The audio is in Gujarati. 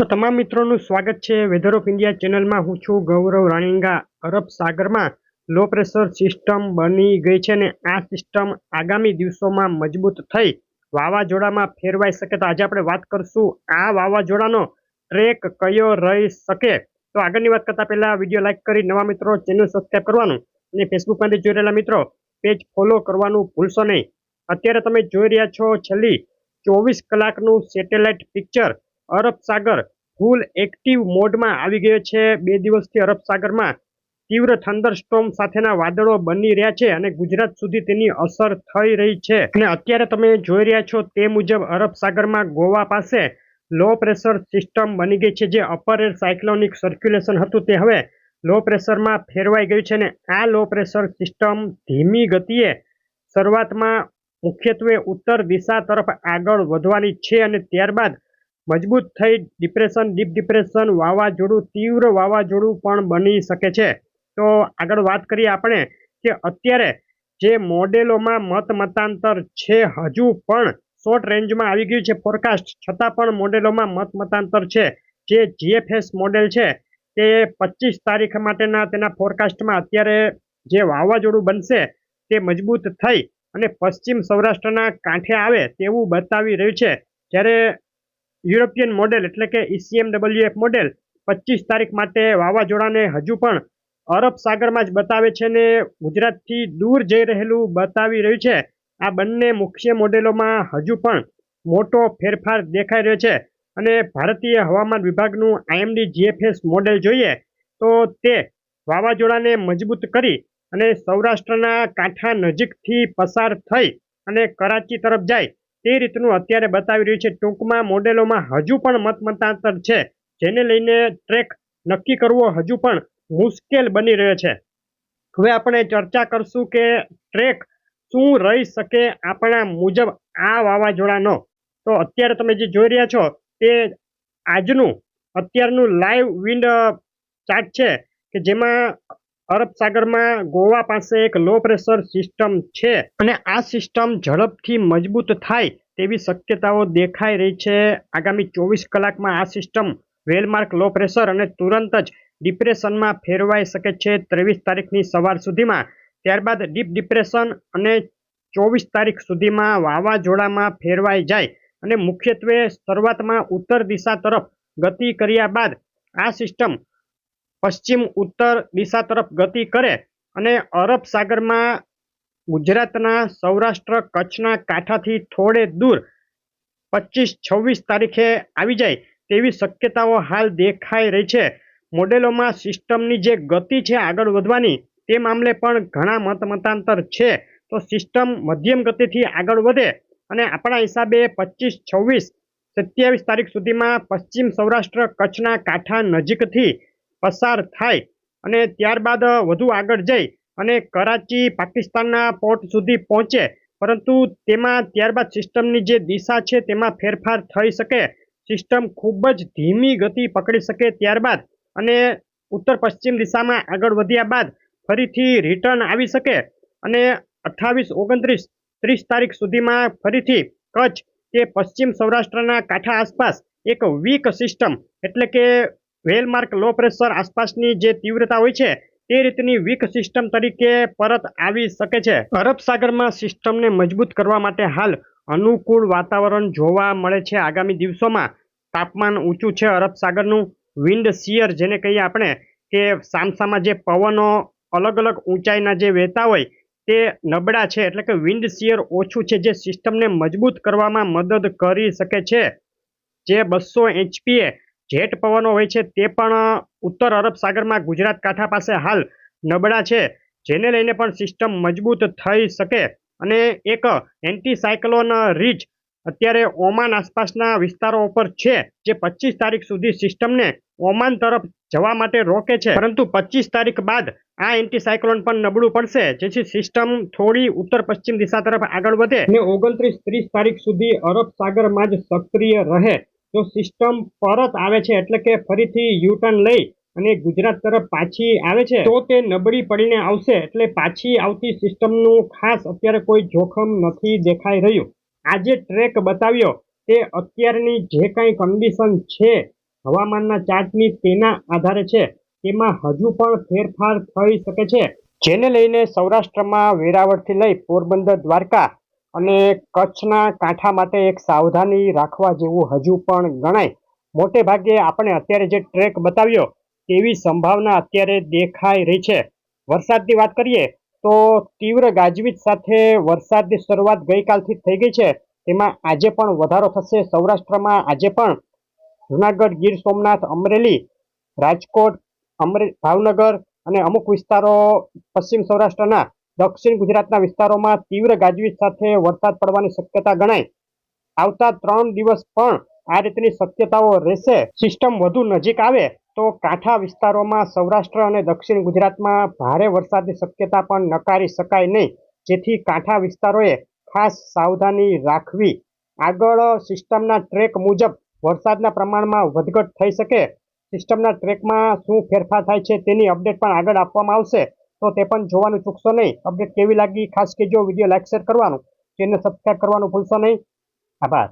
તો તમામ મિત્રોનું સ્વાગત છે વેધર ઓફ ઇન્ડિયા ચેનલમાં. હું છું ગૌરવ રાણીંગા. અરબ સાગરમાં લો પ્રેશર સિસ્ટમ બની ગઈ છે ને આ સિસ્ટમ આગામી દિવસોમાં મજબૂત થઈ. વાવાઝોડામાં ફેરવાઈ શકે તો આજે આપણે વાત કરશું. આ વાવાઝોડાનો ટ્રેક કયો રહી શકે? તો આગળની વાત કરતા પહેલા વીડિયો લાઈક કરી નવા મિત્રો ચેનલ સબસ્ક્રાઈબ કરવાનું અને ફેસબુકમાંથી જોઈ રહેલા મિત્રો પેજ ફોલો કરવાનું ભૂલશો નહીં. અત્યારે તમે જોઈ રહ્યા છો છેલ્લી ચોવીસ કલાકનું satellite picture Arab Sagar full active મોડમાં આવી ગયો છે. બે દિવસથી અરબ સાગરમાં તીવ્ર સ્ટોમ સાથેના વાદળો બની રહ્યા છે અને ગુજરાત સુધી તેની અસર થઈ રહી છે. અને અત્યારે તમે જોઈ રહ્યા છો તે મુજબ અરબ સાગરમાં ગોવા પાસે લો પ્રેશર સિસ્ટમ બની ગઈ છે. જે અપર એર સાયક્લોનિક સર્ક્યુલેશન હતું તે હવે લો પ્રેશરમાં ફેરવાઈ ગયું છે અને આ લો પ્રેશર સિસ્ટમ ધીમી ગતિએ શરૂઆતમાં મુખ્યત્વે ઉત્તર દિશા તરફ આગળ વધવાની છે અને ત્યારબાદ મજબૂત થઈ ડિપ્રેશન ડીપ ડિપ્રેશન વાવાઝોડું, તીવ્ર વાવાઝોડું પણ બની શકે છે. તો આગળ વાત કરીએ આપણે કે અત્યારે જે મોડેલોમાં મત મતાંતર છે હજુ પણ શોર્ટ રેન્જમાં આવી ગયું છે ફોરકાસ્ટ છતાં પણ મોડેલોમાં મત મતાંતર છે. જે જીએફએસ મોડેલ છે તે પચીસ તારીખ માટેના તેના ફોરકાસ્ટમાં અત્યારે જે વાવાઝોડું બનશે તે મજબૂત થઈ અને પશ્ચિમ સૌરાષ્ટ્રના કાંઠે આવે તેવું બતાવી રહ્યું છે. જ્યારે યુરોપિયન મોડેલ એટલે કે ઈસીએમડબલ્યુએફ મોડેલ પચીસ તારીખ માટે વાવાઝોડાને હજુ પણ અરબ સાગરમાં જ બતાવે છે ને ગુજરાતથી દૂર જઈ રહેલું બતાવી રહ્યું છે. આ બંને મુખ્ય મોડેલોમાં હજુ પણ મોટો ફેરફાર દેખાઈ રહ્યો છે અને ભારતીય હવામાન વિભાગનું આઈએમડી જીએફએસ મોડેલ જોઈએ તો તે વાવાઝોડાને મજબૂત કરી અને સૌરાષ્ટ્રના કાંઠા નજીકથી પસાર થઈ અને કરાચી તરફ જાય તે રીતનું અત્યારે બતાવી રહ્યું છે. ટૂંકમાં મોડેલોમાં હજુ પણ મતમતાંતર છે. જેને લઈને ટ્રેક નક્કી કરવો હજુ પણ મુશ્કેલ બની રહ્યો છે. હવે આપણે ચર્ચા કરશું કે ટ્રેક શું રહી શકે આપણા મુજબ આ વાવાઝોડાનો. તો અત્યારે તમે જે જોઈ રહ્યા છો તે આજનું અત્યારનું લાઈવ વિન્ડ ચાર્ટ છે કે જેમાં અરબ સાગરમાં ગોવા પાસે એક લો પ્રેશર સિસ્ટમ છે અને આ સિસ્ટમ ઝડપથી મજબૂત થાય તેવી શક્યતાઓ દેખાઈ રહી છે. આગામી ચોવીસ કલાકમાં આ સિસ્ટમ વેલમાર્ક લો પ્રેશર અને તુરંત જ ડિપ્રેશનમાં ફેરવાઈ શકે છે. ત્રેવીસ તારીખની સવાર સુધીમાં, ત્યારબાદ ડીપ ડિપ્રેશન અને ચોવીસ તારીખ સુધીમાં વાવાઝોડામાં ફેરવાઈ જાય અને મુખ્યત્વે શરૂઆતમાં ઉત્તર દિશા તરફ ગતિ કર્યા બાદ આ સિસ્ટમ પશ્ચિમ ઉત્તર દિશા તરફ ગતિ કરે અને અરબ સાગરમાં ગુજરાતના સૌરાષ્ટ્ર કચ્છના કાંઠાથી થોડે દૂર પચીસ છવ્વીસ તારીખે આવી જાય તેવી શક્યતાઓ હાલ દેખાઈ રહી છે. મોડેલોમાં સિસ્ટમની જે ગતિ છે આગળ વધવાની તે મામલે પણ ઘણા મત મતાંતર છે. તો સિસ્ટમ મધ્યમ ગતિથી આગળ વધે અને આપણા હિસાબે પચીસ છવ્વીસ સત્યાવીસ તારીખ સુધીમાં પશ્ચિમ સૌરાષ્ટ્ર કચ્છના કાંઠા નજીકથી પસાર થાય અને ત્યારબાદ વધુ આગળ જઈ અને કરાચી પાકિસ્તાનના પોર્ટ સુધી પહોંચે. પરંતુ તેમાં ત્યારબાદ સિસ્ટમની જે દિશા છે તેમાં ફેરફાર થઈ શકે. સિસ્ટમ ખૂબ જ ધીમી ગતિ પકડી શકે ત્યારબાદ અને ઉત્તર પશ્ચિમ દિશામાં આગળ વધ્યા બાદ ફરીથી રિટર્ન આવી શકે અને અઠ્ઠાવીસ ઓગણત્રીસ ત્રીસ તારીખ સુધીમાં ફરીથી કચ્છ કે પશ્ચિમ સૌરાષ્ટ્રના કાંઠા આસપાસ એક વીક સિસ્ટમ એટલે કે વેલમાર્ક લો પ્રેશર આસપાસની જે તીવ્રતા હોય છે, તે રીતની વીક સિસ્ટમ તરીકે પરત આવી શકે છે. અરબ સાગરમાં સિસ્ટમને મજબૂત કરવા માટે હાલ અનુકૂળ વાતાવરણ જોવા મળે છે. આગામી દિવસોમાં તાપમાન ઊંચું છે અરબ સાગરનું. વિન્ડ સિયર જેને કહીએ આપણે, કે સામસામાં જે પવનો અલગ અલગ ઊંચાઈના જે વહેતા હોય, તે નબળા છે. એટલે કે વિન્ડ સિયર ઓછું છે, જે સિસ્ટમને મજબૂત કરવામાં મદદ કરી શકે છે. જે બસો એચપીએ જેટ પવનો હોય છે તે પણ ઉત્તર અરબ સાગરમાં ગુજરાત કાંઠા પાસે હાલ નબળા છે, જેને લઈને પણ સિસ્ટમ મજબૂત થઈ શકે. અને એક એન્ટી સાયક્લોન રીચ અત્યારે ઓમાન આસપાસના વિસ્તારો ઉપર છે, જે પચીસ તારીખ સુધી સિસ્ટમને ઓમાન તરફ જવા માટે રોકે છે. પરંતુ પચીસ તારીખ બાદ આ એન્ટી સાયક્લોન પણ નબળું પડશે, જેથી સિસ્ટમ થોડી ઉત્તર પશ્ચિમ દિશા તરફ આગળ વધે. અને ઓગણત્રીસ ત્રીસ તારીખ સુધી અરબ સાગરમાં જ સક્રિય રહે. જો સિસ્ટમ પરત આવે છે એટલે કે ફરીથી યુટર્ન લઈ અને ગુજરાત તરફ પાછી આવે છે, તો તે નબળી પડીને આવશે એટલે પાછી આવતી સિસ્ટમનું ખાસ અત્યારે કોઈ જોખમ નથી દેખાઈ રહ્યું. આજે ટ્રેક બતાવ્યો તે અત્યારની જે કાંઈ કન્ડિશન છે હવામાનના ચાર્ટની તેના આધારે છે. તેમાં હજુ પણ ફેરફાર થઈ શકે છે. જેને લઈને સૌરાષ્ટ્રમાં વેરાવળથી લઈ પોરબંદર દ્વારકા અને કચ્છના કાંઠા માટે એક સાવધાની રાખવા જેવું હજુ પણ ગણાય. મોટે ભાગે આપણે અત્યારે જે ટ્રેક બતાવ્યો, તેવી સંભાવના અત્યારે દેખાઈ રહી છે. વરસાદની વાત કરીએ, તો તીવ્ર ગાજવીજ સાથે વરસાદની શરૂઆત ગઈકાલથી થઈ ગઈ છે. તેમાં આજે પણ વધારો થશે. સૌરાષ્ટ્રમાં આજે પણ જુનાગઢ, ગીર સોમનાથ, અમરેલી, રાજકોટ, અમરે, ભાવનગર અને અમુક વિસ્તારો પશ્ચિમ સૌરાષ્ટ્રના દક્ષિણ ગુજરાતના વિસ્તારોમાં તીવ્ર ગાજવીજ સાથે વરસાદ પડવાની શક્યતા ગણાય. આવતા ત્રણ દિવસ પણ આ રીતની શક્યતાઓ રહેશે. સિસ્ટમ વધુ નજીક આવે તો કાંઠા વિસ્તારોમાં સૌરાષ્ટ્ર અને દક્ષિણ ગુજરાતમાં ભારે વરસાદની શક્યતા પણ નકારી શકાય નહીં. જેથી કાંઠા વિસ્તારોએ ખાસ સાવધાની રાખવી. આગળ સિસ્ટમના ટ્રેક મુજબ વરસાદના પ્રમાણમાં વધઘટ થઈ શકે. સિસ્ટમના ટ્રેકમાં શું ફેરફાર થાય છે તેની અપડેટ પણ આગળ આપવામાં આવશે. તો તે પણ જોવાનું ચૂકશો નહીં. અપડેટ કેવી લાગી, ખાસ કહેજો, વીડિયો લાઈક, શેર કરવાનું. ચેનલ સબસ્ક્રાઈબ કરવાનું ભૂલશો નહીં. આભાર.